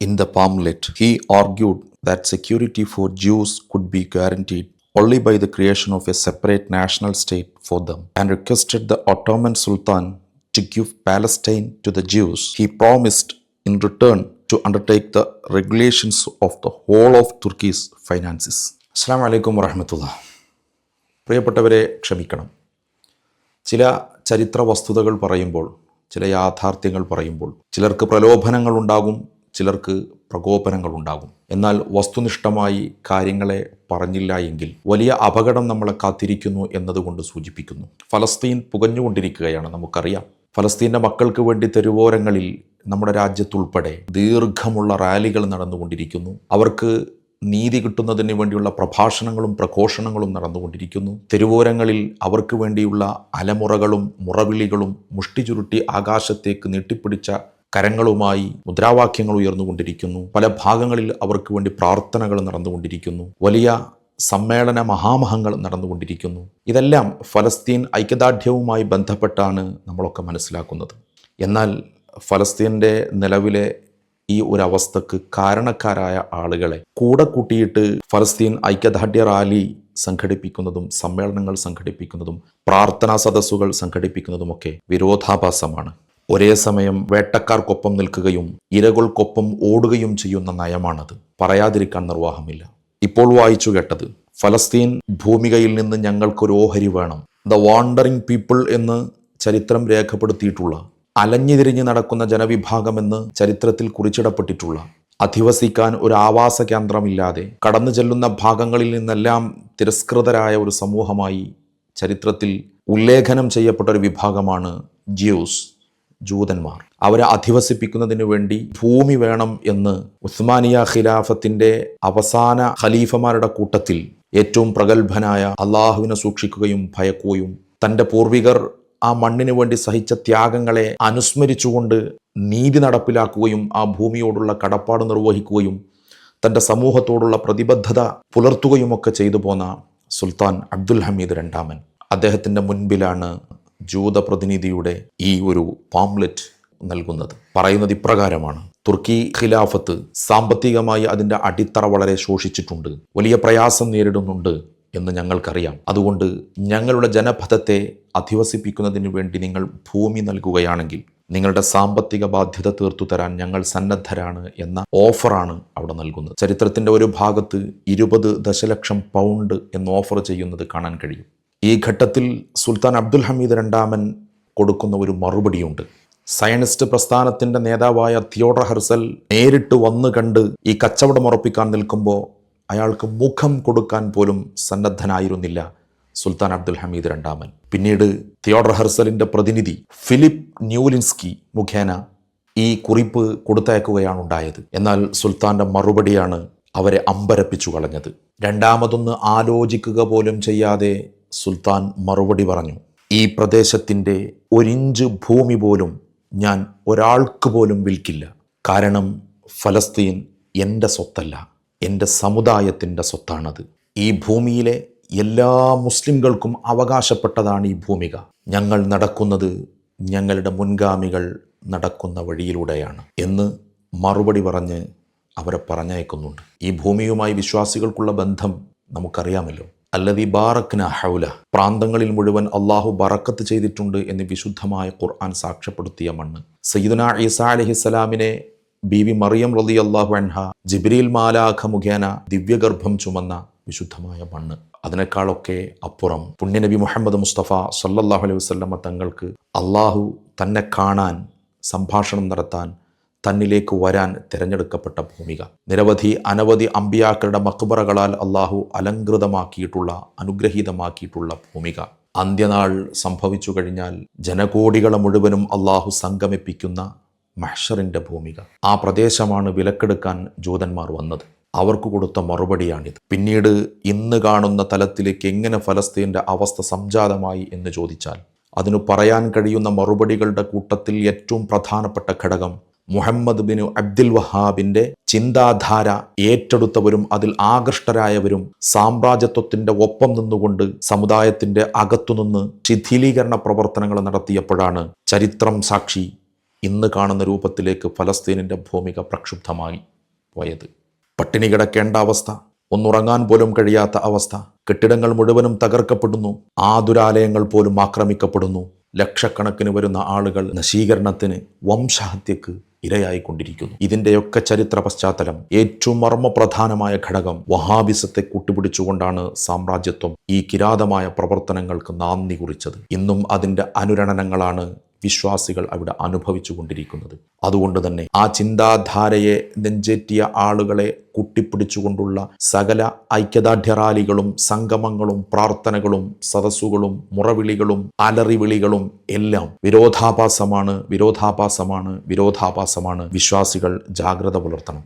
In the pamphlet, he argued that security for Jews could be guaranteed only by the creation of a separate national state for them and requested the Ottoman Sultan to give Palestine to the Jews. He promised in return to undertake the regulations of the whole of Turkey's finances. അസ്സാം വലൈക്കും വറഹമത്തുള്ള പ്രിയപ്പെട്ടവരെ ക്ഷമിക്കണം ചില ചരിത്ര വസ്തുതകൾ പറയുമ്പോൾ ചില യാഥാർത്ഥ്യങ്ങൾ പറയുമ്പോൾ ചിലർക്ക് പ്രലോഭനങ്ങൾ ഉണ്ടാകും ചിലർക്ക് പ്രകോപനങ്ങൾ ഉണ്ടാകും എന്നാൽ വസ്തുനിഷ്ഠമായി കാര്യങ്ങളെ പറഞ്ഞില്ല എങ്കിൽ വലിയ അപകടം നമ്മളെ കാത്തിരിക്കുന്നു എന്നതുകൊണ്ട് സൂചിപ്പിക്കുന്നു. ഫലസ്തീൻ പുകഞ്ഞുകൊണ്ടിരിക്കുകയാണ് നമുക്കറിയാം. ഫലസ്തീന്റെ മക്കൾക്ക് വേണ്ടി തെരുവോരങ്ങളിൽ നമ്മുടെ രാജ്യത്തുൾപ്പെടെ ദീർഘമുള്ള റാലികൾ നടന്നുകൊണ്ടിരിക്കുന്നു. അവർക്ക് നീതി കിട്ടുന്നതിന് വേണ്ടിയുള്ള പ്രഭാഷണങ്ങളും പ്രഘോഷണങ്ങളും നടന്നുകൊണ്ടിരിക്കുന്നു. തെരുവോരങ്ങളിൽ അവർക്ക് വേണ്ടിയുള്ള അലമുറകളും മുറവിളികളും മുഷ്ടി ചുരുട്ടി ആകാശത്തേക്ക് നീട്ടിപ്പിടിച്ച കരങ്ങളുമായി മുദ്രാവാക്യങ്ങൾ ഉയർന്നുകൊണ്ടിരിക്കുന്നു. പല ഭാഗങ്ങളിൽ അവർക്ക് വേണ്ടി പ്രാർത്ഥനകൾ നടന്നുകൊണ്ടിരിക്കുന്നു. വലിയ സമ്മേളന മഹാമഹങ്ങൾ നടന്നുകൊണ്ടിരിക്കുന്നു. ഇതെല്ലാം ഫലസ്തീൻ ഐക്യദാർഢ്യവുമായി ബന്ധപ്പെട്ടാണ് നമ്മളൊക്കെ മനസ്സിലാക്കുന്നത്. എന്നാൽ ഫലസ്തീന്റെ നിലവിലെ ഈ ഒരു അവസ്ഥക്ക് കാരണക്കാരായ ആളുകളെ കൂടെ കൂട്ടിയിട്ട് ഫലസ്തീൻ ഐക്യദാർഢ്യ റാലി സംഘടിപ്പിക്കുന്നതും സമ്മേളനങ്ങൾ സംഘടിപ്പിക്കുന്നതും പ്രാർത്ഥനാ സദസ്സുകൾ സംഘടിപ്പിക്കുന്നതുമൊക്കെ വിരോധാഭാസമാണ്. ഒരേ സമയം വേട്ടക്കാർക്കൊപ്പം നിൽക്കുകയും ഇരകൾക്കൊപ്പം ഓടുകയും ചെയ്യുന്ന നയമാണത്. പറയാതിരിക്കാൻ നിർവാഹമില്ല. ഇപ്പോൾ വായിച്ചു കേട്ടത് ഫലസ്തീൻ ഭൂമികയിൽ നിന്ന് ഞങ്ങൾക്കൊരു ഓഹരി വേണം. ദ വാണ്ടറിംഗ് പീപ്പിൾ എന്ന് ചരിത്രം രേഖപ്പെടുത്തിയിട്ടുള്ള അലഞ്ഞുതിരിഞ്ഞ് നടക്കുന്ന ജനവിഭാഗമെന്ന് ചരിത്രത്തിൽ കുറിച്ചിടപ്പെട്ടിട്ടുള്ള അധിവസിക്കാൻ ഒരു ആവാസ കേന്ദ്രമില്ലാതെ കടന്നു ചെല്ലുന്ന ഭാഗങ്ങളിൽ നിന്നെല്ലാം തിരസ്കൃതരായ ഒരു സമൂഹമായി ചരിത്രത്തിൽ ഉല്ലേഖനം ചെയ്യപ്പെട്ട ഒരു വിഭാഗമാണ് ജ്യൂസ്. ജൂതന്മാർ. അവരെ അധിവസിപ്പിക്കുന്നതിന് വേണ്ടി ഭൂമി വേണം എന്ന് ഉസ്മാനിയ ഖിലാഫത്തിന്റെ അവസാന ഖലീഫമാരുടെ കൂട്ടത്തിൽ ഏറ്റവും പ്രഗത്ഭനായ അള്ളാഹുവിനെ സൂക്ഷിക്കുകയും ഭയക്കുകയും തന്റെ പൂർവികർ ആ മണ്ണിനു വേണ്ടി സഹിച്ച ത്യാഗങ്ങളെ അനുസ്മരിച്ചുകൊണ്ട് നീതി നടപ്പിലാക്കുകയും ആ ഭൂമിയോടുള്ള കടപ്പാട് നിർവഹിക്കുകയും തന്റെ സമൂഹത്തോടുള്ള പ്രതിബദ്ധത പുലർത്തുകയുമൊക്കെ ചെയ്തു പോന്ന സുൽത്താൻ അബ്ദുൽ ഹമീദ് രണ്ടാമൻ. അദ്ദേഹത്തിന്റെ മുൻപിലാണ് ജൂത പ്രതിനിധിയുടെ ഈ ഒരു പാംലെറ്റ് നൽകുന്നത്. പറയുന്നത് ഇപ്രകാരമാണ്. തുർക്കി ഖിലാഫത്ത് സാമ്പത്തികമായി അതിന്റെ അടിത്തറ വളരെ ശോഷിച്ചിട്ടുണ്ട്. വലിയ പ്രയാസം നേരിടുന്നുണ്ട് എന്ന് ഞങ്ങൾക്കറിയാം. അതുകൊണ്ട് ഞങ്ങളുടെ ജനപഥത്തെ അധിവസിപ്പിക്കുന്നതിന് വേണ്ടി നിങ്ങൾ ഭൂമി നൽകുകയാണെങ്കിൽ നിങ്ങളുടെ സാമ്പത്തിക ബാധ്യത തീർത്തു തരാൻ ഞങ്ങൾ സന്നദ്ധരാണ് എന്ന ഓഫറാണ് അവിടെ നൽകുന്നത്. ചരിത്രത്തിന്റെ ഒരു ഭാഗത്ത് ഇരുപത് ദശലക്ഷം പൗണ്ട് എന്ന് ഓഫർ ചെയ്യുന്നത് കാണാൻ കഴിയും. ഈ ഘട്ടത്തിൽ സുൽത്താൻ അബ്ദുൽ ഹമീദ് രണ്ടാമൻ കൊടുക്കുന്ന ഒരു മറുപടിയുണ്ട്. സയനിസ്റ്റ് പ്രസ്ഥാനത്തിന്റെ നേതാവായ തിയോഡർ ഹർസൽ നേരിട്ട് വന്ന് കണ്ട് ഈ കച്ചവടം ഉറപ്പിക്കാൻ നിൽക്കുമ്പോൾ അയാൾക്ക് മുഖം കൊടുക്കാൻ പോലും സന്നദ്ധനായിരുന്നില്ല സുൽത്താൻ അബ്ദുൽ ഹമീദ് രണ്ടാമൻ. പിന്നീട് തിയോഡർ ഹർസലിന്റെ പ്രതിനിധി ഫിലിപ്പ് ന്യൂലിൻസ്കി മുഖേന ഈ കുറിപ്പ് കൊടുത്തയക്കുകയാണ് ഉണ്ടായത് എന്നാൽ സുൽത്താന്റെ മറുപടിയാണ് അവരെ അമ്പരപ്പിച്ചു കളഞ്ഞത്. രണ്ടാമതൊന്ന് ആലോചിക്കുക പോലും ചെയ്യാതെ സുൽത്താൻ മറുപടി പറഞ്ഞു ഈ പ്രദേശത്തിന്റെ ഒരിഞ്ച് ഭൂമി പോലും ഞാൻ ഒരാൾക്ക് പോലും വിൽക്കില്ല. കാരണം ഫലസ്തീൻ എന്റെ സ്വത്തല്ല എന്റെ സമുദായത്തിന്റെ സ്വത്താണത്. ഈ ഭൂമിയിലെ എല്ലാ മുസ്ലിംകൾക്കും അവകാശപ്പെട്ടതാണ് ഈ ഭൂമിക. ഞങ്ങൾ നടക്കുന്നത് ഞങ്ങളുടെ മുൻഗാമികൾ നടക്കുന്ന വഴിയിലൂടെയാണ് എന്ന് മറുപടി പറഞ്ഞ് അവരെ പറഞ്ഞയക്കുന്നുണ്ട്. ഈ ഭൂമിയുമായി വിശ്വാസികൾക്കുള്ള ബന്ധം നമുക്കറിയാമല്ലോ. അല്ലതി ബാറക്ന ഹൗല. പ്രാന്തങ്ങളിൽ മുഴുവൻ അള്ളാഹു ബറക്കത്ത് ചെയ്തിട്ടുണ്ട് എന്ന് വിശുദ്ധമായ ഖുർആൻ സാക്ഷ്യപ്പെടുത്തിയ മണ്ണ്. സയ്യിദുന ഈസാ അലഹിസ്സലാമിനെ ബീവി മറിയം റലി അള്ളാഹു അൻഹ ജിബ്രീൽ മാലാഖ മുഖേന ദിവ്യഗർഭം ചുമന്ന വിശുദ്ധമായ മണ്ണ്. അതിനേക്കാളൊക്കെ അപ്പുറം പുണ്യനബി മുഹമ്മദ് മുസ്തഫ സല്ലല്ലാഹു അലൈഹി വസല്ലമ തങ്ങൾക്ക് അള്ളാഹു തന്നെ കാണാൻ സംഭാഷണം നടത്താൻ തന്നിലേക്ക് വരാൻ തിരഞ്ഞെടുക്കപ്പെട്ട ഭൂമിക. നിരവധി അനവധി അമ്പിയാക്കളുടെ മക്ബറകളാൽ അള്ളാഹു അലങ്കൃതമാക്കിയിട്ടുള്ള അനുഗ്രഹീതമാക്കിയിട്ടുള്ള ഭൂമിക. അന്ത്യനാൾ സംഭവിച്ചു കഴിഞ്ഞാൽ ജനകോടികളെ മുഴുവനും അള്ളാഹു സംഗമിപ്പിക്കുന്ന മഹ്ഷറിന്റെ ഭൂമിക. ആ പ്രദേശമാണ് വിലക്കെടുക്കാൻ ജൂതന്മാർ വന്നത്. അവർക്ക് കൊടുത്ത മറുപടിയാണിത്. പിന്നീട് ഇന്ന് കാണുന്ന തലത്തിലേക്ക് എങ്ങനെ ഫലസ്തീന്റെ അവസ്ഥ സംജാതമായി എന്ന് ചോദിച്ചാൽ അതിനു പറയാൻ കഴിയുന്ന മറുപടികളുടെ കൂട്ടത്തിൽ ഏറ്റവും പ്രധാനപ്പെട്ട ഘടകം മുഹമ്മദ് ബിനു അബ്ദുൽ വഹാബിന്റെ ചിന്താധാര ഏറ്റെടുത്തവരും അതിൽ ആകൃഷ്ടരായവരും സാമ്രാജ്യത്വത്തിന്റെ ഒപ്പം നിന്നുകൊണ്ട് സമുദായത്തിന്റെ അകത്തുനിന്ന് ശിഥിലീകരണ പ്രവർത്തനങ്ങൾ നടത്തിയപ്പോഴാണ് ചരിത്രം സാക്ഷി ഇന്ന് കാണുന്ന രൂപത്തിലേക്ക് ഫലസ്തീനിന്റെ ഭൂമിക പ്രക്ഷുബ്ധമായി പോയത്. പട്ടിണി കിടക്കേണ്ട അവസ്ഥ ഒന്നുറങ്ങാൻ പോലും കഴിയാത്ത അവസ്ഥ കെട്ടിടങ്ങൾ മുഴുവനും തകർക്കപ്പെടുന്നു ആതുരാലയങ്ങൾ പോലും ആക്രമിക്കപ്പെടുന്നു. ലക്ഷക്കണക്കിന് വരുന്ന ആളുകൾ നശീകരണത്തിന് വംശഹത്യക്ക് ഇരയായിക്കൊണ്ടിരിക്കുന്നു. ഇതിന്റെയൊക്കെ ചരിത്ര പശ്ചാത്തലം ഏറ്റവും മർമ്മപ്രധാനമായ ഘടകം വഹാബിസത്തെ കൂട്ടുപിടിച്ചുകൊണ്ടാണ് സാമ്രാജ്യത്വം ഈ കിരാതമായ പ്രവർത്തനങ്ങൾക്ക് നാന്ദി കുറിച്ചത്. ഇന്നും അതിന്റെ അനുരണനങ്ങളാണ് വിശ്വാസികൾ അവിടെ അനുഭവിച്ചു കൊണ്ടിരിക്കുന്നത്. അതുകൊണ്ട് തന്നെ ആ ചിന്താധാരയെ നെഞ്ചേറ്റിയ ആളുകളെ കുട്ടിപ്പിടിച്ചുകൊണ്ടുള്ള സകല ഐക്യദാർഢ്യ റാലികളും സംഗമങ്ങളും പ്രാർത്ഥനകളും സദസ്സുകളും മുറവിളികളും അലറിവിളികളും എല്ലാം വിരോധാഭാസമാണ് വിരോധാഭാസമാണ് വിരോധാഭാസമാണ്. വിശ്വാസികൾ ജാഗ്രത പുലർത്തണം.